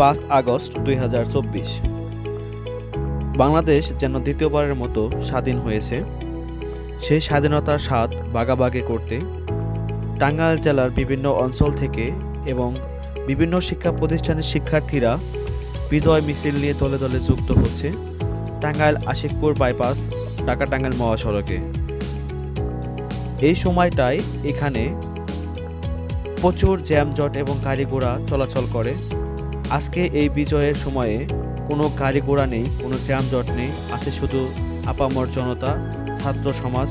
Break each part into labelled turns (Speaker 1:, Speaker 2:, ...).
Speaker 1: পাঁচ আগস্ট দুই বাংলাদেশ যেন দ্বিতীয়বারের মতো স্বাধীন হয়েছে সেই স্বাধীনতার স্বাদ বাগাবাগে করতে টাঙ্গাইল জেলার বিভিন্ন অঞ্চল থেকে এবং বিভিন্ন শিক্ষা প্রতিষ্ঠানের শিক্ষার্থীরা বিজয় মিছিল নিয়ে দলে দলে যুক্ত হচ্ছে টাঙ্গাইল আশিকপুর বাইপাস ঢাকা টাঙ্গাইল মহাসড়কে এই সময়টায় এখানে প্রচুর জ্যামজট এবং গাড়ি ঘোড়া চলাচল করে আজকে এই বিজয়ের সময়ে কোনো গাড়ি ঘোড়া নেই কোনো যানজট নেই আছে শুধু আপামর জনতা ছাত্র সমাজ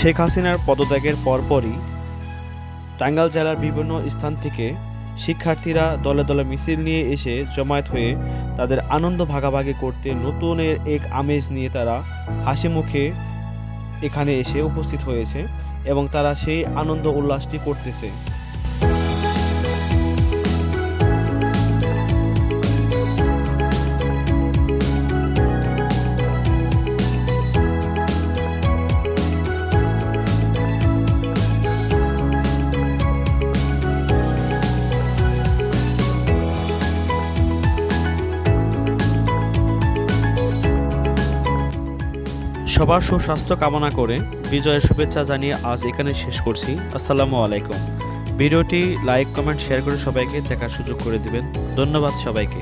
Speaker 1: শেখ হাসিনার পদত্যাগের পরপরই টাঙ্গাইল জেলার বিভিন্ন স্থান থেকে শিক্ষার্থীরা দলে দলে মিছিল নিয়ে এসে জমায়েত হয়ে তাদের আনন্দ ভাগাভাগি করতে নতুনের এক আমেজ নিয়ে তারা হাসি মুখে এখানে এসে উপস্থিত হয়েছে এবং তারা সেই আনন্দ উল্লাসটি করতেছে সবার সুস্বাস্থ্য কামনা করে বিজয়ের শুভেচ্ছা জানিয়ে আজ এখানে শেষ করছি আসসালামু আলাইকুম ভিডিওটি লাইক কমেন্ট শেয়ার করে সবাইকে দেখার সুযোগ করে দিবেন ধন্যবাদ সবাইকে